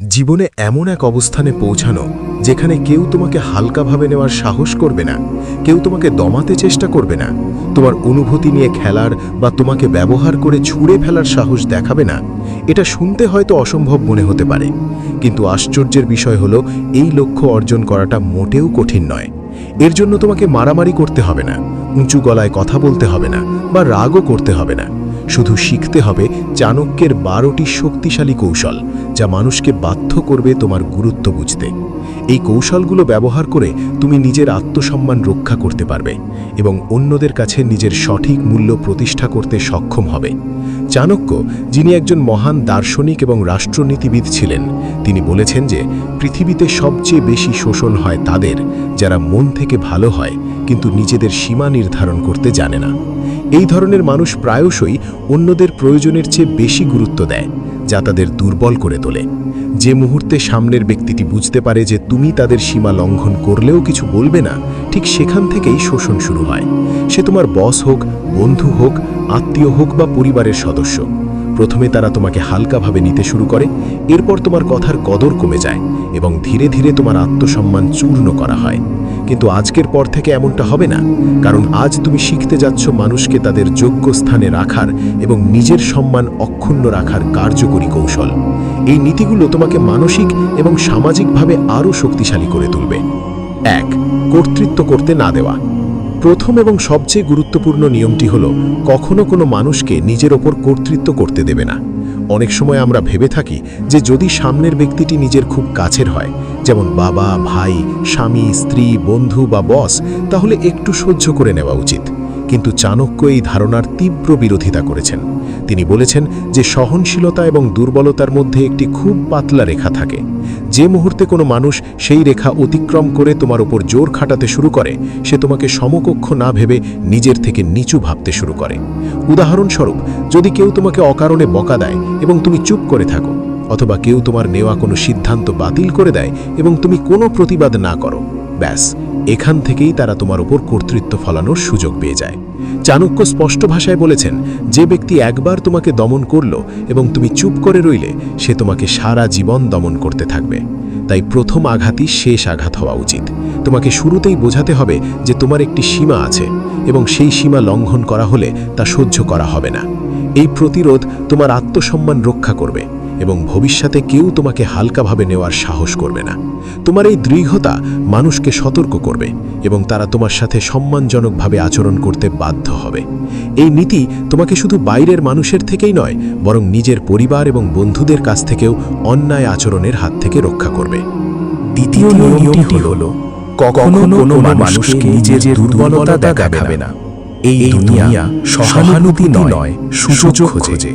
জীবনে এমন এক অবস্থানে পৌঁছানো যেখানে কেউ তোমাকে হালকাভাবে নেওয়ার সাহস করবে না, কেউ তোমাকে দমাতে চেষ্টা করবে না, তোমার অনুভূতি নিয়ে খেলার বা তোমাকে ব্যবহার করে ছুঁড়ে ফেলার সাহস দেখাবে না, এটা শুনতে হয়তো অসম্ভব মনে হতে পারে। কিন্তু আশ্চর্যের বিষয় হলো, এই লক্ষ্য অর্জন করাটা মোটেও কঠিন নয়। এর জন্য তোমাকে মারামারি করতে হবে না, উঁচু গলায় কথা বলতে হবে না বা রাগও করতে হবে না। শুধু শিখতে হবে চাণক্যের বারোটি শক্তিশালী কৌশল যা মানুষকে বাধ্য করবে তোমার গুরুত্ব বুঝতে। এই কৌশলগুলো ব্যবহার করে তুমি নিজের আত্মসম্মান রক্ষা করতে পারবে এবং অন্যদের কাছে নিজের সঠিক মূল্য প্রতিষ্ঠা করতে সক্ষম হবে। চাণক্য, যিনি একজন মহান দার্শনিক এবং রাষ্ট্রনীতিবিদ ছিলেন, তিনি বলেছেন যে পৃথিবীতে সবচেয়ে বেশি শোষণ হয় তাদের, যারা মন থেকে ভালো হয়, কিন্তু নিজেদের সীমা নির্ধারণ করতে জানে না। এই ধরনের মানুষ প্রায়শই অন্যদের প্রয়োজনের চেয়ে বেশি গুরুত্ব দেয়। যা তাদের দুর্বল করে তোলে। যে মুহূর্তে সামনের ব্যক্তিটি বুঝতে পারে যে তুমি তাদের সীমা লঙ্ঘন করলেও কিছু বলবে না, ঠিক সেখান থেকেই শোষণ শুরু হয়। সে তোমার বস হোক, বন্ধু হোক, আত্মীয় হোক বা পরিবারের সদস্য। প্রথমে তারা তোমাকে হালকাভাবে নিতে শুরু করে, এরপর তোমার কথার কদর কমে যায় এবং ধীরে ধীরে তোমার আত্মসম্মান চূর্ণ করা হয়। কিন্তু আজকের পর থেকে এমনটা হবে না। কারণ আজ তুমি শিখতে যাচ্ছ মানুষকে তাদের যোগ্য স্থানে রাখার এবং নিজের সম্মান অক্ষুণ্ণ রাখার কার্যকরী কৌশল। এই নীতিগুলো তোমাকে মানসিক এবং সামাজিকভাবে আরও শক্তিশালী করে তুলবে। এক, কর্তৃত্ব করতে না দেওয়া। প্রথম এবং সবচেয়ে গুরুত্বপূর্ণ নিয়মটি হল, কখনো কোনো মানুষকে নিজের ওপর কর্তৃত্ব করতে দেবে না। অনেক সময় আমরা ভেবে থাকি যে যদি সামনের ব্যক্তিটি নিজের খুব কাছের হয় যেমন বাবা, ভাই, স্বামী, স্ত্রী, বন্ধু বা বস, তাহলে একটু সহ্য করে নেওয়া উচিত। কিন্তু চাণক্য এই ধারণার তীব্র বিরোধিতা করেছেন। তিনি বলেছেন যে সহনশীলতা এবং দুর্বলতার মধ্যে একটি খুব পাতলা রেখা থাকে। যে মুহূর্তে কোনো মানুষ সেই রেখা অতিক্রম করে তোমার উপর জোর খাটাতে শুরু করে, সে তোমাকে সমকক্ষ না ভেবে নিজের থেকে নিচু ভাবতে শুরু করে। উদাহরণস্বরূপ, যদি কেউ তোমাকে অকারণে বকা দেয় এবং তুমি চুপ করে থাকো অথবা কেউ তোমার নেওয়া কোনো সিদ্ধান্ত বাতিল করে দেয় এবং তুমি কোনো প্রতিবাদ না করো। ব্যাস, এখান থেকেই তারা তোমার উপর কর্তৃত্ব ফলানোর সুযোগ পেয়ে যায়। চাণক্য স্পষ্ট ভাষায় বলেছেন, যে ব্যক্তি একবার তোমাকে দমন করল এবং তুমি চুপ করে রইলে, সে তোমাকে সারা জীবন দমন করতে থাকবে। তাই প্রথম আঘাতই শেষ আঘাত হওয়া উচিত। তোমাকে শুরুতেই বোঝাতে হবে যে তোমার একটি সীমা আছে এবং সেই সীমা লঙ্ঘন করা হলে তা সহ্য করা হবে না। এই প্রতিরোধ তোমার আত্মসম্মান রক্ষা করবে। এবং ভবিষ্যতে কেউ তোমাকে হালকাভাবে নেওয়ার সাহস করবে না। তোমার এই দৃঢ়তা মানুষকে সতর্ক করবে এবং তারা তোমার সাথে সম্মানজনকভাবে আচরণ করতে বাধ্য হবে। এই নীতি তোমাকে শুধু বাইরের মানুষের থেকেই নয়, বরং নিজের পরিবার এবং বন্ধুদের কাছ থেকেও অন্যায় আচরণের হাত থেকে রক্ষা করবে। দ্বিতীয় নিয়মটি হল, কখনো কোনো মানুষকে নিজের দুর্বলতা দেখাবে না। এই দুনিয়া সহানুভূতি নয় সুযোগ খোঁজে।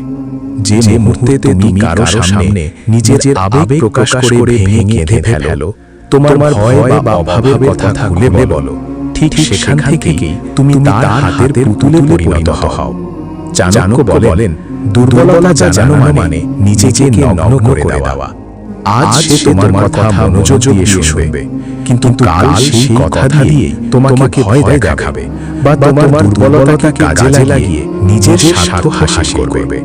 যে মুহূর্তে তুমি কারও সামনে নিজের আবেগ প্রকাশ করে ভেঙে কেঁদে ফেলো। তোমার ভয় বা অভাবের কথা খুলে বলো। ঠিক সেখান থেকেই তুমি তার হাতের পুতুলে পরিণত হও। চাণক্য বলেন দুর্বলতা জানানো মানে নিজেকে নগ্ন করে দেওয়া। আজ সে তোমার কথা মনোযোগ দিয়ে শুনবে। কিন্তু কাল সেই কথা দিয়ে তোমাকে ভয় দেখাবে বা তোমার দুর্বলতাকে কাজে লাগিয়ে নিজের স্বার্থ হাসিল করবে।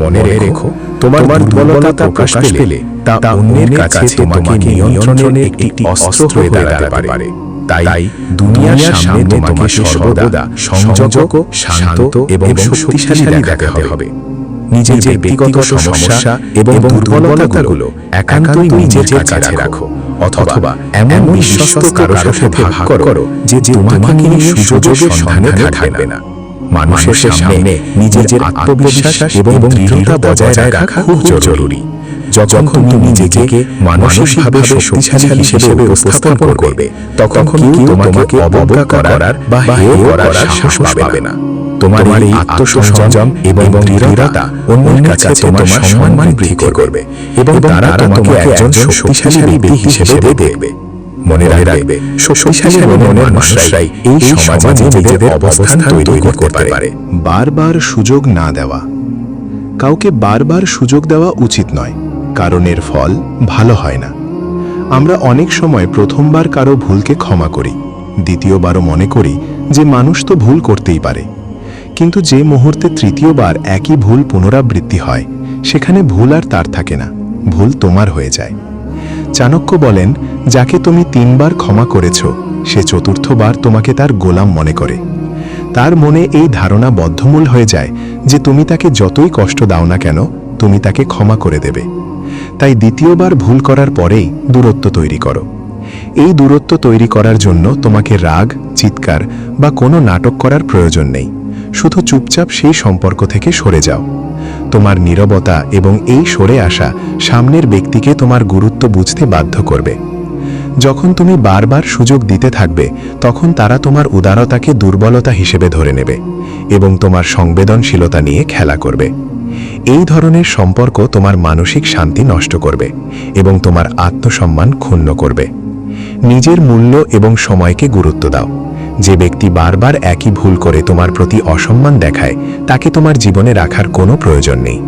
মনে রেখো তোমার দুর্বলতা প্রকাশ পেলে তা অন্যের কাছে তোমাকে নিয়ন্ত্রণের একটি অস্ত্র হয়ে দাঁড়াতে পারে। তাই দুনিয়ার সামনে তোমাকে সর্বদা সংযোগ শান্ত এবং শক্তিশালী দেখাতে হবে। নিজের ব্যক্তিগত সমস্যা এবং দুর্বলতাগুলো একান্তই নিজের কাছে রাখো। অথবা এমন বিশ্বস্ত কারও সাথে ভাগ করো যে তোমাকে সুযোগের সন্ধানে থাকবে না। মানুষের সামনে নিজের আত্মবিশ্বাস এবং দৃঢ়তা বজায় রাখা খুব জরুরি। যখন তুমি নিজেকে মানসিকভাবে শক্তিশালী হিসেবে উপস্থাপন করবে তখন কেউ তোমাকে অবজ্ঞা করার বা হেয় করার সাহস পাবে না। তোমার এই আত্মসংযম এবং দৃঢ়তা অন্যের কাছে তোমার সম্মান বৃদ্ধি করবে এবং তারা তোমাকে একজন শক্তিশালী ব্যক্তি হিসেবে দেখবে। মনে রাখবে শক্তিশালী মনের মানুষরাই এই সমাজে নিজেদের অবস্থান তৈরি করতে পারে। বারবার সুযোগ না দেওয়া। কাউকে বারবার সুযোগ দেওয়া উচিত নয় কারণ এর ফল ভালো হয় না। আমরা অনেক সময় প্রথমবার কারও ভুলকে ক্ষমা করি দ্বিতীয়বারও মনে করি যে মানুষ তো ভুল করতেই পারে। কিন্তু যে মুহূর্তে তৃতীয়বার একই ভুল পুনরাবৃত্তি হয়, সেখানে ভুল আর তার থাকে না, ভুল তোমার হয়ে যায়। চাণক্য বলেন, যাকে তুমি তিনবার ক্ষমা করেছ, সে চতুর্থবার তোমাকে তার গোলাম মনে করে। তার মনে এই ধারণা বদ্ধমূল হয়ে যায় যে তুমি তাকে যতই কষ্ট দাও না কেন, তুমি তাকে ক্ষমা করে দেবে। তাই দ্বিতীয়বার ভুল করার পরেই দূরত্ব তৈরি করো। এই দূরত্ব তৈরি করার জন্য তোমাকে রাগ, চিৎকার বা কোনো নাটক করার প্রয়োজন নেই। শুধু চুপচাপ সেই সম্পর্ক থেকে সরে যাও। তোমার নীরবতা এবং এই সরে আসা সামনের ব্যক্তিকে তোমার গুরুত্ব বুঝতে বাধ্য করবে। যখন তুমি বারবার সুযোগ দিতে থাকবে, তখন তারা তোমার উদারতাকে দুর্বলতা হিসেবে ধরে নেবে এবং তোমার সংবেদনশীলতা নিয়ে খেলা করবে। এই ধরনের সম্পর্ক তোমার মানসিক শান্তি নষ্ট করবে এবং তোমার আত্মসম্মান ক্ষুণ্ণ করবে। নিজের মূল্য এবং সময়কে গুরুত্ব দাও। যে ব্যক্তি বারবার একই ভুল করে তোমার প্রতি অসম্মান দেখায়, তাকে তোমার জীবনে রাখার কোনো প্রয়োজন নেই।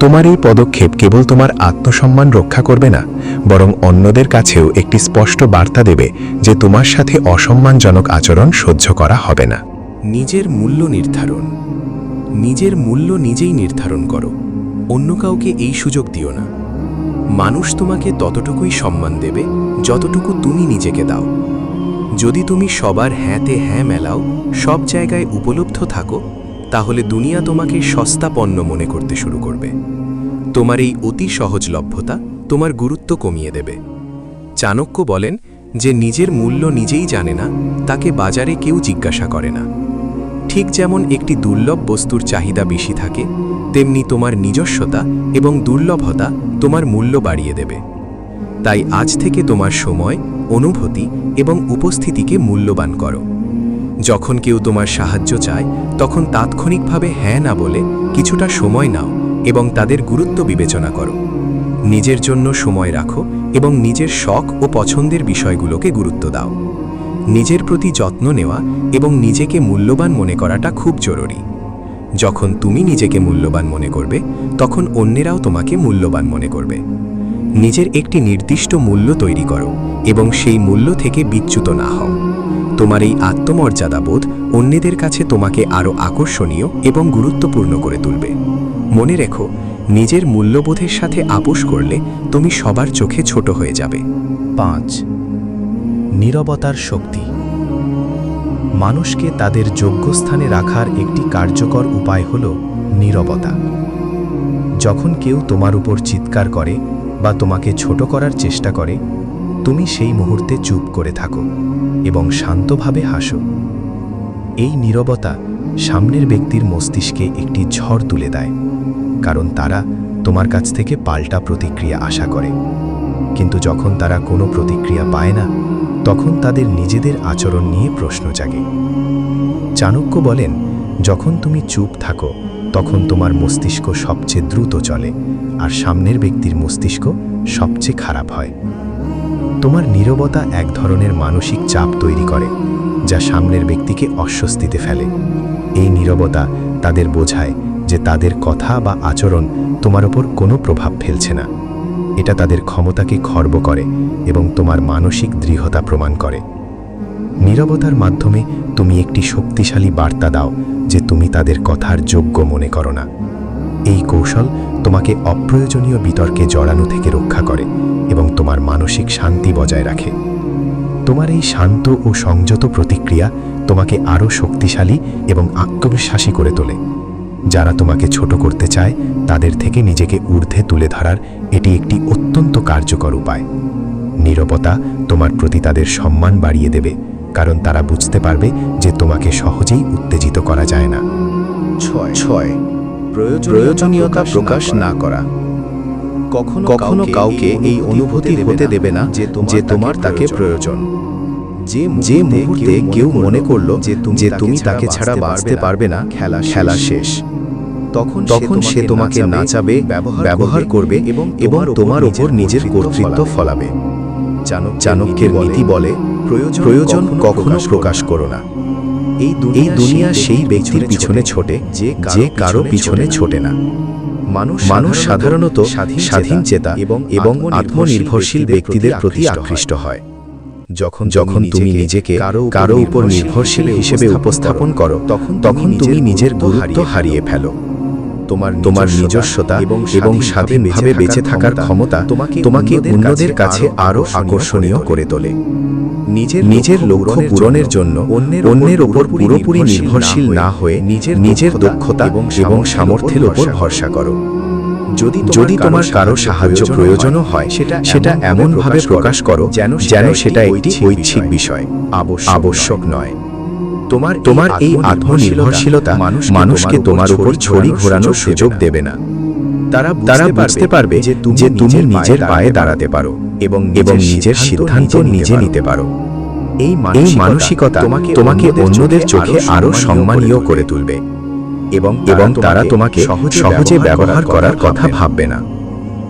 তোমার এই পদক্ষেপ কেবল তোমার আত্মসম্মান রক্ষা করবে না, বরং অন্যদের কাছেও একটি স্পষ্ট বার্তা দেবে যে তোমার সাথে অসম্মানজনক আচরণ সহ্য করা হবে না। নিজের মূল্য নির্ধারণ। নিজের মূল্য নিজেই নির্ধারণ করো। অন্য কাউকে এই সুযোগ দিও না। মানুষ তোমাকে ততটুকুই সম্মান দেবে যতটুকু তুমি নিজেকে দাও। যদি তুমি সবার হ্যাঁতে হ্যাঁ মেলাও, সব জায়গায় উপলব্ধ থাকো, তাহলে দুনিয়া তোমাকে সস্তা পণ্য মনে করতে শুরু করবে। তোমার এই অতি সহজলভ্যতা তোমার গুরুত্ব কমিয়ে দেবে। চাণক্য বলেন যে নিজের মূল্য নিজেই জানে না, তাকে বাজারে কেউ জিজ্ঞাসা করে না। ঠিক যেমন একটি দুর্লভ বস্তুর চাহিদা বেশি থাকে, তেমনি তোমার নিজস্বতা এবং দুর্লভতা তোমার মূল্য বাড়িয়ে দেবে। তাই আজ থেকে তোমার সময়, অনুভূতি এবং উপস্থিতিকে মূল্যবান করো। যখন কেউ তোমার সাহায্য চায়, তখন তাৎক্ষণিকভাবে হ্যাঁ না বলে কিছুটা সময় নাও এবং তাদের গুরুত্ব বিবেচনা করো। নিজের জন্য সময় রাখো এবং নিজের শখ ও পছন্দের বিষয়গুলোকে গুরুত্ব দাও। নিজের প্রতি যত্ন নেওয়া এবং নিজেকে মূল্যবান মনে করাটা খুব জরুরি। যখন তুমি নিজেকে মূল্যবান মনে করবে, তখন অন্যেরাও তোমাকে মূল্যবান মনে করবে। নিজের একটি নির্দিষ্ট মূল্য তৈরি করো এবং সেই মূল্য থেকে বিচ্যুত না হও। তোমার এই আত্মমর্যাদাবোধ অন্যদের কাছে তোমাকে আরও আকর্ষণীয় এবং গুরুত্বপূর্ণ করে তুলবে। মনে রেখো, নিজের মূল্যবোধের সাথে আপোষ করলে তুমি সবার চোখে ছোট হয়ে যাবে। পাঁচ, নীরবতার শক্তি। মানুষকে তাদের যোগ্য স্থানে রাখার একটি কার্যকর উপায় হল নীরবতা। যখন কেউ তোমার উপর চিৎকার করে বা তোমাকে ছোট করার চেষ্টা করে, তুমি সেই মুহূর্তে চুপ করে থাকো এবং শান্তভাবে হাসো। এই নীরবতা সামনের ব্যক্তির মস্তিষ্কে একটি ঝড় তুলে দেয়, কারণ তারা তোমার কাছ থেকে পাল্টা প্রতিক্রিয়া আশা করে। কিন্তু যখন তারা কোনো প্রতিক্রিয়া পায় না, তখন তাদের নিজেদের আচরণ নিয়ে প্রশ্ন জাগে। চাণক্য বলেন, যখন তুমি চুপ থাকো তখন তোমার মস্তিষ্ক সবচেয়ে দ্রুত চলে, আর সামনের ব্যক্তির মস্তিষ্ক সবচেয়ে খারাপ হয়। তোমার নীরবতা এক ধরনের মানসিক চাপ তৈরি করে, যা সামনের ব্যক্তিকে অস্বস্তিতে ফেলে। এই নীরবতা তাদের বোঝায় যে তাদের কথা বা আচরণ তোমার ওপর কোনো প্রভাব ফেলছে না। এটা তাদের ক্ষমতাকে খর্ব করে এবং তোমার মানসিক দৃঢ়তা প্রমাণ করে। নীরবতার মাধ্যমে তুমি একটি শক্তিশালী বার্তা দাও যে তুমি তাদের কথার যোগ্য মনে করো না। এই কৌশল তোমাকে অপ্রয়োজনীয় বিতর্কে জড়ানো থেকে রক্ষা করে এবং তোমার মানসিক শান্তি বজায় রাখে। তোমার এই শান্ত ও সংযত প্রতিক্রিয়া তোমাকে আরও শক্তিশালী এবং আত্মবিশ্বাসী করে তোলে। যারা তোমাকে ছোট করতে চায়, তাদের থেকে নিজেকে ঊর্ধ্বে তুলে ধরার এটি একটি অত্যন্ত কার্যকর উপায়। নীরবতা তোমার প্রতি তাদের সম্মান বাড়িয়ে দেবে। কারণ তারা বুঝতে পারবে যে তোমাকে সহজেই উত্তেজিত করা যায় না। ছয়। ছয়। প্রয়োজনীয়তা প্রকাশ না করা। কখনো কখনো কাউকে এই অনুভূতি হতে দেবে না যে তোমার তাকে প্রয়োজন। যে মুহূর্তে কেউ মনে করল যে তুমি তাকে ছাড়া বাড়তে পারবে না। খেলা খেলা শেষ। তখন তখন সে তোমাকে নাচাবে ব্যবহার করবে এবং এবং তোমার ওপর নিজের কর্তৃত্ব ফলাবে। চাণক্যের নীতি বলে প্রয়োজন কখনো প্রকাশ করো না। এই দুনিয়া সেই ব্যক্তির পিছনে ছোটে যে কারও পিছনে ছোটে না। মানুষ সাধারণত স্বাধীন চেতা এবং এবং আত্মনির্ভরশীল ব্যক্তিদের প্রতি আকৃষ্ট হয়। যখন যখন তুমি নিজেকে কারও উপর নির্ভরশীল হিসেবে উপস্থাপন করো তখন তখন তুমি নিজের গুরুত্ব হারিয়ে ফেলো। তোমার তোমার নিজস্বতা এবং স্বাধীনভাবে বেঁচে থাকার ক্ষমতা তোমাকে তোমাকে অন্যদের কাছে আরও আকর্ষণীয় করে তোলে। নিজের নিজের লক্ষ্য পূরণের জন্য অন্যের অন্যের ওপর পুরোপুরি নির্ভরশীল না হয়ে নিজের নিজের দক্ষতা এবং সামর্থ্যের ওপর ভরসা করো। যদি যদি তোমার কারও সাহায্য প্রয়োজনও হয় সেটা সেটা এমনভাবে প্রকাশ করো যেন যেন সেটা একটি ঐচ্ছিক বিষয়। আবশ্যক নয়। তোমার তোমার এই আত্মনির্ভরশীলতা মানুষকে তোমার উপর ছড়ি ঘোরানোর সুযোগ দেবে না। তারা তারা বুঝতে পারবে যে তুমি নিজের পায়ে দাঁড়াতে পারো এবং এবং নিজের সিদ্ধান্ত নিজে নিতে পারো। এই মানসিকতা তোমাকে তোমাকে অন্যদের চোখে আরও সম্মানীয় করে তুলবে। এবং এবং তারা তোমাকে সহজে ব্যবহার করার কথা ভাববে না।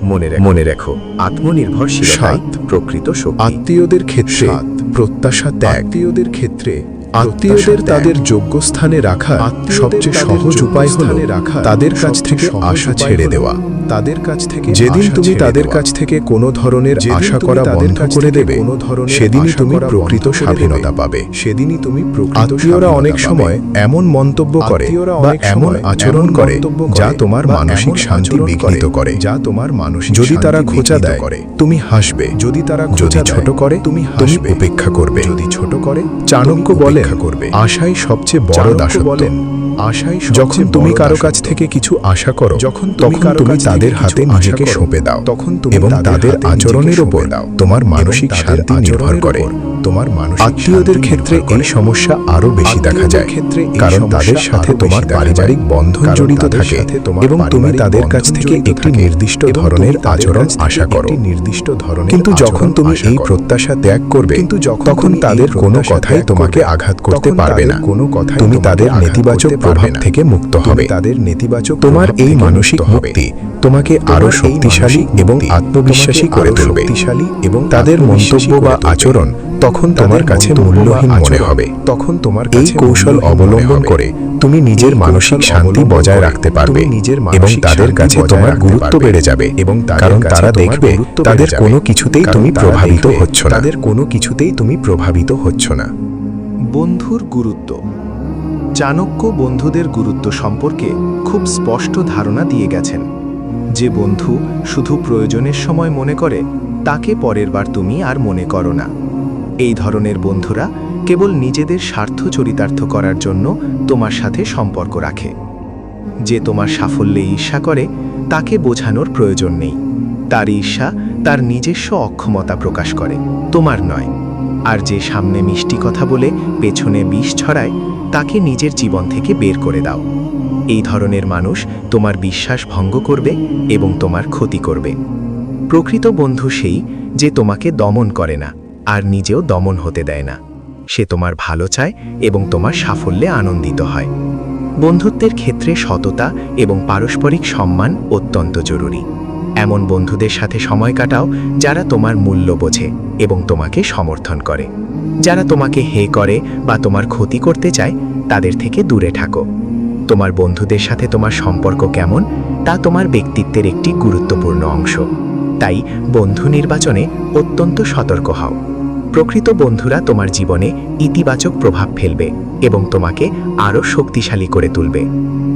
মনে রেখো। মনে রেখো। আত্মনির্ভরশীলতাই সাত। প্রকৃত আত্মীয়দের ক্ষেত্রে প্রত্যাশা ত্যাগ। আত্মীয়দের ক্ষেত্রে আত্মীয়দের তাদের যোগ্য স্থানে রাখা সবচেয়ে সহজ উপায় হলো রাখা তাদের কাছ থেকে আশা ছেড়ে দেওয়া। তাদের কাছ থেকে যেদিন তুমি তাদের কাছ থেকে কোনো ধরনের আশা করা বন্ধ করে দেবে কোনো ধরনের সেদিনই তুমি প্রকৃত স্বাধীনতা পাবে। সেদিনই তুমি আত্মীয়রা অনেক সময় এমন মন্তব্য করে বা এমন আচরণ করে যা তোমার মানসিক শান্তি বিঘ্নিত করে। যা তোমার মানসিক যদি তারা খোঁচা দেয় করে। তুমি হাসবে। যদি তারা যদি ছোট করে তুমি তুমি হাসবে। উপেক্ষা করবে। যদি ছোট করে চাণক্য তুমি উপেক্ষা করবে। আশাই সবচেয়ে বড় দাসত্ব। বলেন, আশাই যখন তুমি কারও কাছ থেকে কিছু আশা করো যখন তুমি তখন তুমি তাদের হাতে নিজেকে সঁপে দাও তখন তুমি এবং তাদের আচরণের দাও। তোমার মানসিক শান্তি নির্ভর করে। তোমার আত্মীয়দের ক্ষেত্রে এই সমস্যা আরও বেশি দেখা যায়। ক্ষেত্রে কারণ তাদের সাথে তোমার পারিবারিক বন্ধন জড়িত থাকে এবং তুমি তাদের কাছ থেকে একটি নির্দিষ্ট ধরনের আচরণ আশা করো। নির্দিষ্ট ধরনের কিন্তু যখন তুমি এই প্রত্যাশা ত্যাগ করবে কিন্তু তখন তাদের কোনো কথাই তোমাকে আঘাত করতে পারবে না। কোনো কথাই তুমি তাদের নেতিবাচক প্রভাব থেকে মুক্ত হবে। তাদের নেতিবাচক তোমার এই মানসিক হবে। মুক্তি তোমাকে আরও শক্তিশালী এবং আত্মবিশ্বাসী করে তুলবে। শক্তিশালী এবং তাদের মন্তব্য বা আচরণ তখন তোমার কাছে মূল্যহীন মনে হবে। তখন তোমার এই কৌশল অবলম্বন করে তুমি নিজের মানসিক শান্তি বজায় রাখতে পারবে নিজের এবং তাদের কাছে তোমার গুরুত্ব বেড়ে যাবে এবং কারণ তারা দেখবে তাদের কোনো কিছুতেই তুমি প্রভাবিত হচ্ছ না। তাদের কোনো কিছুতেই তুমি প্রভাবিত হচ্ছ না। বন্ধুর গুরুত্ব চাণক্য বন্ধুদের গুরুত্ব সম্পর্কে খুব স্পষ্ট ধারণা দিয়ে গেছেন। যে বন্ধু শুধু প্রয়োজনের সময় মনে করে, তাকে পরের বার তুমি আর মনে করো না। এই ধরনের বন্ধুরা কেবল নিজেদের স্বার্থ চরিতার্থ করার জন্য তোমার সাথে সম্পর্ক রাখে। যে তোমার সাফল্যে ঈর্ষা করে, তাকে বোঝানোর প্রয়োজন নেই। তার ঈর্ষা তার নিজস্ব অক্ষমতা প্রকাশ করে, তোমার নয়। আর যে সামনে মিষ্টি কথা বলে, পেছনে বিষ ছড়ায় তাকে নিজের জীবন থেকে বের করে দাও। এই ধরনের মানুষ তোমার বিশ্বাস ভঙ্গ করবে এবং তোমার ক্ষতি করবে। প্রকৃত বন্ধু সেই যে তোমাকে দমন করে না, আর নিজেও দমন হতে দেয় না। সে তোমার ভালো চায় এবং তোমার সাফল্যে আনন্দিত হয়। বন্ধুত্বের ক্ষেত্রে সততা এবং পারস্পরিক সম্মান অত্যন্ত জরুরি। এমন বন্ধুদের সাথে সময় কাটাও যারা তোমার মূল্য বোঝে এবং তোমাকে সমর্থন করে। যারা তোমাকে হে করে বা তোমার ক্ষতি করতে চায়, তাদের থেকে দূরে থাকো। তোমার বন্ধুদের সাথে তোমার সম্পর্ক কেমন, তা তোমার ব্যক্তিত্বের একটি গুরুত্বপূর্ণ অংশ। তাই বন্ধু নির্বাচনে অত্যন্ত সতর্ক হও। প্রকৃত বন্ধুরা তোমার জীবনে ইতিবাচক প্রভাব ফেলবে এবং তোমাকে আরও শক্তিশালী করে তুলবে।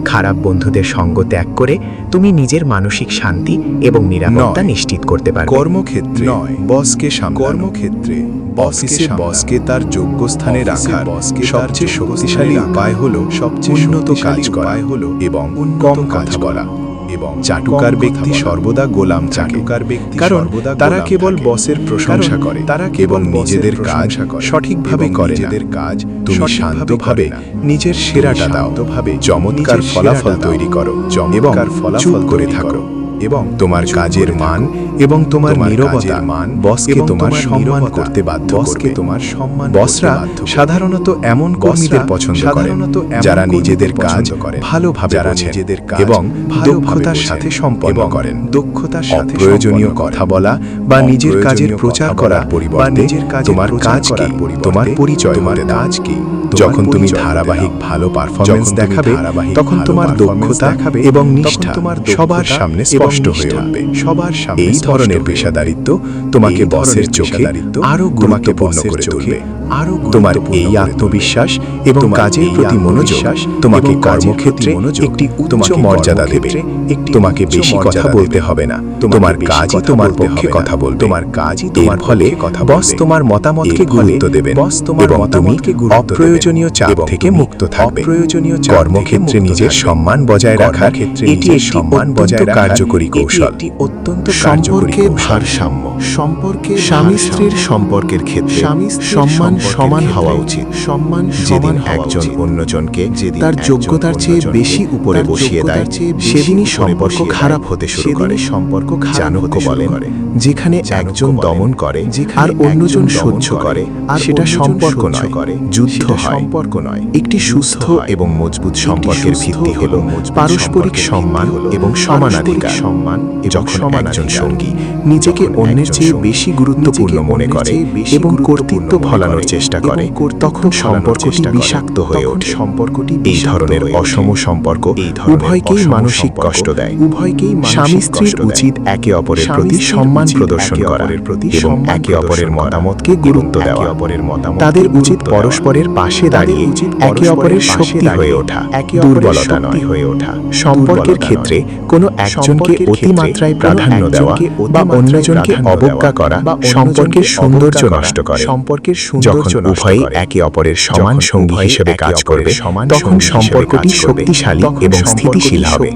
খারাপ বন্ধুদের সঙ্গ ত্যাগ করে তুমি নিজের মানসিক শান্তি এবং নিরাপত্তা নিশ্চিত করতে পারবে। কর্মক্ষেত্রে নয়। বসকে কর্মক্ষেত্রে অফিসে বসকে তার যোগ্য স্থানে রাখার বসকে সবচেয়ে শক্তিশালী উপায় হলো সবচেয়ে উন্নত কাজ করা হলো এবং কম কাজ করা। এবং চাটুকার ব্যক্তি সর্বদা গোলাম চাটুকার ব্যক্তি কারণ সর্বদা তারা কেবল বসের প্রশংসা করে তারা কেবল নিজেদের কাজ সঠিকভাবে করে নিজেদের কাজ তুমি শান্তভাবে নিজের সেরাটা দাও। ভাবে চমৎকার ফলাফল তৈরি করো এবং ফলাফল করে থাকো। এবং তোমার কাজের মান এবং তোমার তোমার মান বসকে তোমার সম্মান করতে বাধ্য বসকে তোমার সম্মান বসরা। সাধারণত এমন কর্মীদের পছন্দ করেন যারা নিজেদের কাজ করেন। ভালোভাবে যারা নিজেদের কাজ এবং দক্ষতার সাথে সম্পন্ন করেন। দক্ষতার সাথে অপ্রয়োজনীয় সম্পন্ন কথা বলা বা নিজের কাজের প্রচার করার পরিবর্তে নিজের কাজের তোমার কাজ কি? তোমার পরিচয় তোমার কাজ কি? যখন তুমি ধারাবাহিক ভালো পারফরমেন্স দেখাবে ধারাবাহিক তখন তোমার দক্ষতা দেখাবে, এবং নিষ্ঠা তোমার সবার সামনে স্পষ্ট হয়ে উঠবে। সবার সামনে এই ধরনের পেশাদারিত্ব তোমাকে বসের চোখে আরও গুরুত্বপূর্ণ করে তুলবে। তোমার এই আত্মবিশ্বাস এবং কাজের প্রতি মনোযোগ তোমাকে কর্মক্ষেত্রে একটি উচ্চ মর্যাদা দেবে। তোমাকে বেশি কথা বলতে হবে না। তোমার কাজই তোমার পক্ষে কথা বলবে। তোমার কাজই তোমার ফলে বস তোমার মতামতকে গুরুত্ব দেবে বস তোমার মতামতকে অপ্রয়োজনীয় চাপ থেকে মুক্ত থাকবে। প্রয়োজনীয় কর্মক্ষেত্রে নিজের সম্মান বজায় রাখার ক্ষেত্রে এটি সম্মান বজায় কার্যকরী কৌশল। একটি অত্যন্ত সম্পর্কে ভারসাম্য। সম্পর্কে স্বামী স্ত্রীর সম্পর্কের ক্ষেত্রে স্বামী সম্মান সমান হওয়া উচিত। সম্মান যেদিন একজন অন্যজনকে তার যোগ্যতার চেয়ে বেশি উপরে বসিয়ে দেয় সেদিনই সম্পর্ক খারাপ হতে শুরু করে। সম্পর্ক চাণক্য শুরু বলেন করে। যেখানে একজন দমন করে আর অন্যজন সহ্য করে আর সেটা সম্পর্ক নয়, করে। যুদ্ধ সম্পর্ক নয়। একটি সুস্থ এবং মজবুত সম্পর্কের ভিত্তি হল পারস্পরিক সম্মান এবং সমানাধিকার সম্মান যখন একজন সঙ্গী নিজেকে অন্যের চেয়ে বেশি গুরুত্বপূর্ণ মনে করে এবং কর্তৃত্ব ফলানোর চেষ্টা করে তখন সম্পর্কটি বিষাক্ত হয়ে ওঠে। সম্পর্কটি এই ধরনের অসম সম্পর্ক উভয়কেই মানসিক কষ্ট দেয়। উভয়কেই স্বামী স্ত্রীর উচিত একে অপরের প্রতি সম্মান প্রদর্শন করা প্রতি এবং একে অপরের মতামতকে গুরুত্ব দেওয়া। অপরের মতামতকে তাদের উচিত পরস্পরের পাশে দাঁড়িয়ে উচিত একে অপরের শক্তি হয়ে ওঠা একে দুর্বলতা নয়। হয়ে ওঠা। সম্পর্কের ক্ষেত্রে। কোনো একজনকে অতিমাত্রায় প্রাধান্য দেওয়া বা অন্যজনকে অবজ্ঞা করা বা সম্পর্কের সৌন্দর্য নষ্ট করে সম্পর্কের যখন উভয়ই একে অপরের সমান সঙ্গী হিসেবে কাজ করবে তখন সম্পর্কটি শক্তিশালী এবং স্থিতিশীল হবে।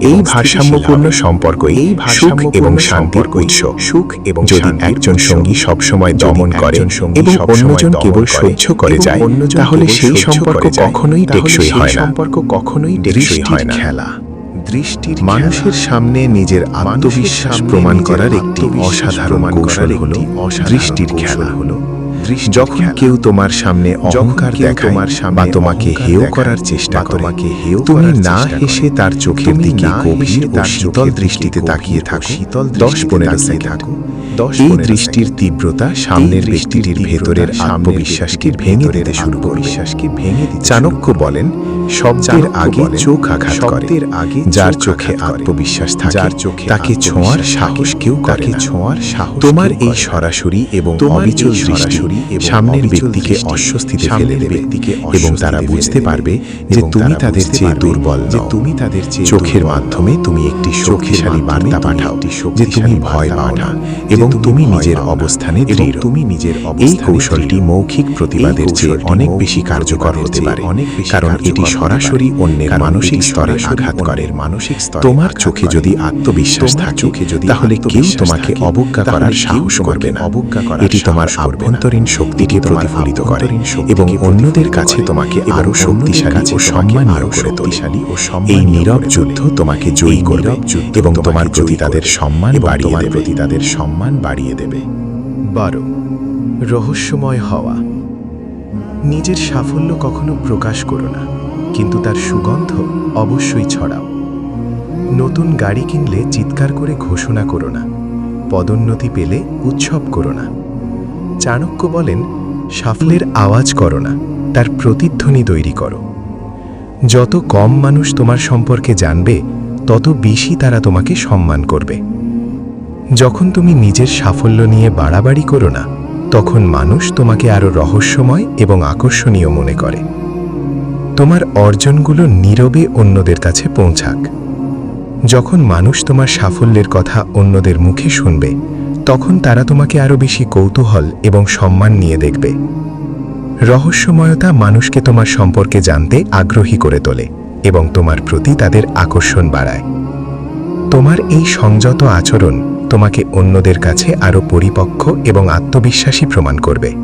এই ভারসাম্যপূর্ণ। সম্পর্কই এই সুখ এবং শান্তির উৎস। সুখ এবং যদি একজন সঙ্গী সবসময় দমন করে এবং অন্যজন কেবল সহ্য করে যায় তাহলে সেই সম্পর্ক কখনোই টেকসই হয় না সম্পর্ক কখনোই টেকসই হয় না। খেলা। দৃষ্টির মানুষের সামনে নিজের আত্মবিশ্বাস প্রমাণ করার একটি অসাধারণ কৌশল হল দৃষ্টির খেলা। হলো যখন কেউ তোমার সামনে অহংকার দেখায় বা তোমাকে হেয় করার চেষ্টা করে তোমাকে হেয় তুমি না হেসে তার চোখের দিকে গভীর ও তার শীতল দৃষ্টিতে তাকিয়ে থাকো। শীতল দশ পনেরো থাকো। এই দৃষ্টির তীব্রতা সামনের ব্যক্তিটির ভেতরের আত্মবিশ্বাসকে ভেঙে দিতে শুরু বিশ্বাসকে ভেঙে দিতে চাণক্য বলেন শব্দের আগে চোখ আঘাত করে। আগে যার চোখে আত্মবিশ্বাস থাকে যার চোখে তাকে ছোঁয়ার সাহস কেউ করে ছোঁয়ার সাহস তোমার এই সরাসরি এবং অবিচল সরাসরি সামনের ব্যক্তিকে দৃষ্টি অস্বস্তিতে ফেলে দেবে ব্যক্তিকে এবং তারা বুঝতে পারবে যে তুমি তাদের চেয়ে দুর্বল যে তুমি তাদের চেয়ে চোখের মাধ্যমে তুমি একটি শক্তিশালী বার্তা পাঠাও যে তুমি ভয় পাও না এবং তুমি নিজের অবস্থানে দৃঢ়। তুমি নিজের এই কৌশলটি মৌখিক প্রতিবাদের চেয়ে অনেক বেশি কার্যকর হতে পারে। অনেক কারণ এটি সরাসরি। অন্যের মানসিক স্তরে আঘাত করে। মানসিক স্তরে তোমার চোখে যদি আত্মবিশ্বাস থাকে চোখে যদি তাহলে কেউ তোমাকে অবজ্ঞা করার সাহস করবে না। অবজ্ঞা করার এটি তোমার। আভ্যন্তরীণ শক্তিকে প্রতিফলিত করে এবং অন্যদের কাছে তোমাকে আরও শক্তিশালী ও সম্মানীয় আরও করে শক্তিশালী ও এই নীরব যুদ্ধ তোমাকে জয়ী করবে যুদ্ধ এবং তোমার প্রতি তাদের সম্মান বাড়িয়ে দেবে। প্রতি তাদের সম্মান বাড়িয়ে দেবে। বারো। রহস্যময় হওয়া। নিজের সাফল্য কখনো প্রকাশ করো না। কিন্তু তার সুগন্ধ অবশ্যই ছড়াও। নতুন গাড়ি কিনলে চিৎকার করে ঘোষণা করো না, পদোন্নতি পেলে উৎসব করো না। চাণক্য বলেন, সাফল্যের আওয়াজ করো না, তার প্রতিধ্বনি তৈরি করো। যত কম মানুষ তোমার সম্পর্কে জানবে, তত বেশি তারা তোমাকে সম্মান করবে। যখন তুমি নিজের সাফল্য নিয়ে বাড়াবাড়ি করো না, তখন মানুষ তোমাকে আরও রহস্যময় এবং আকর্ষণীয় মনে করে। তোমার অর্জনগুলো নীরবে অন্যদের কাছে পৌঁছাক। যখন মানুষ তোমার সাফল্যের কথা অন্যদের মুখে শুনবে, তখন তারা তোমাকে আরও বেশি কৌতূহল এবং সম্মান নিয়ে দেখবে। রহস্যময়তা মানুষকে তোমার সম্পর্কে জানতে আগ্রহী করে তোলে এবং তোমার প্রতি তাদের আকর্ষণ বাড়ায়। তোমার এই সংযত আচরণ তোমাকে অন্যদের কাছে আরও পরিপক্ক এবং আত্মবিশ্বাসী প্রমাণ করবে।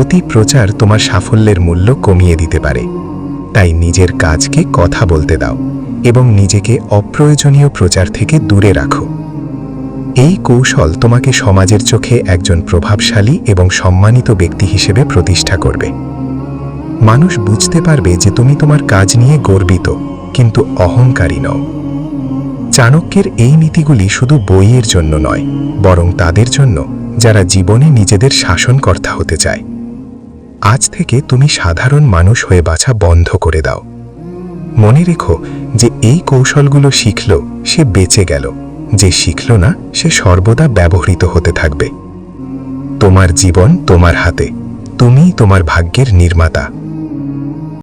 অতি প্রচার তোমার সাফল্যের মূল্য কমিয়ে দিতে পারে। তাই নিজের কাজকে কথা বলতে দাও এবং নিজেকে অপ্রয়োজনীয় প্রচার থেকে দূরে রাখো। এই কৌশল তোমাকে সমাজের চোখে একজন প্রভাবশালী এবং সম্মানিত ব্যক্তি হিসেবে প্রতিষ্ঠা করবে। মানুষ বুঝতে পারবে যে তুমি তোমার কাজ নিয়ে গর্বিত, কিন্তু অহংকারী নও। চাণক্যের এই নীতিগুলি শুধু বইয়ের জন্য নয়, বরং তাদের জন্য, যারা জীবনে নিজেদের শাসনকর্তা হতে চায়। আজ থেকে তুমি সাধারণ মানুষ হয়ে বাছা বন্ধ করে দাও। মনে রেখো যে এই কৌশলগুলো শিখল, সে বেঁচে গেল। যে শিখল না, সে সর্বদা ব্যবহৃত হতে থাকবে। তোমার জীবন তোমার হাতে। তুমি তোমার ভাগ্যের নির্মাতা।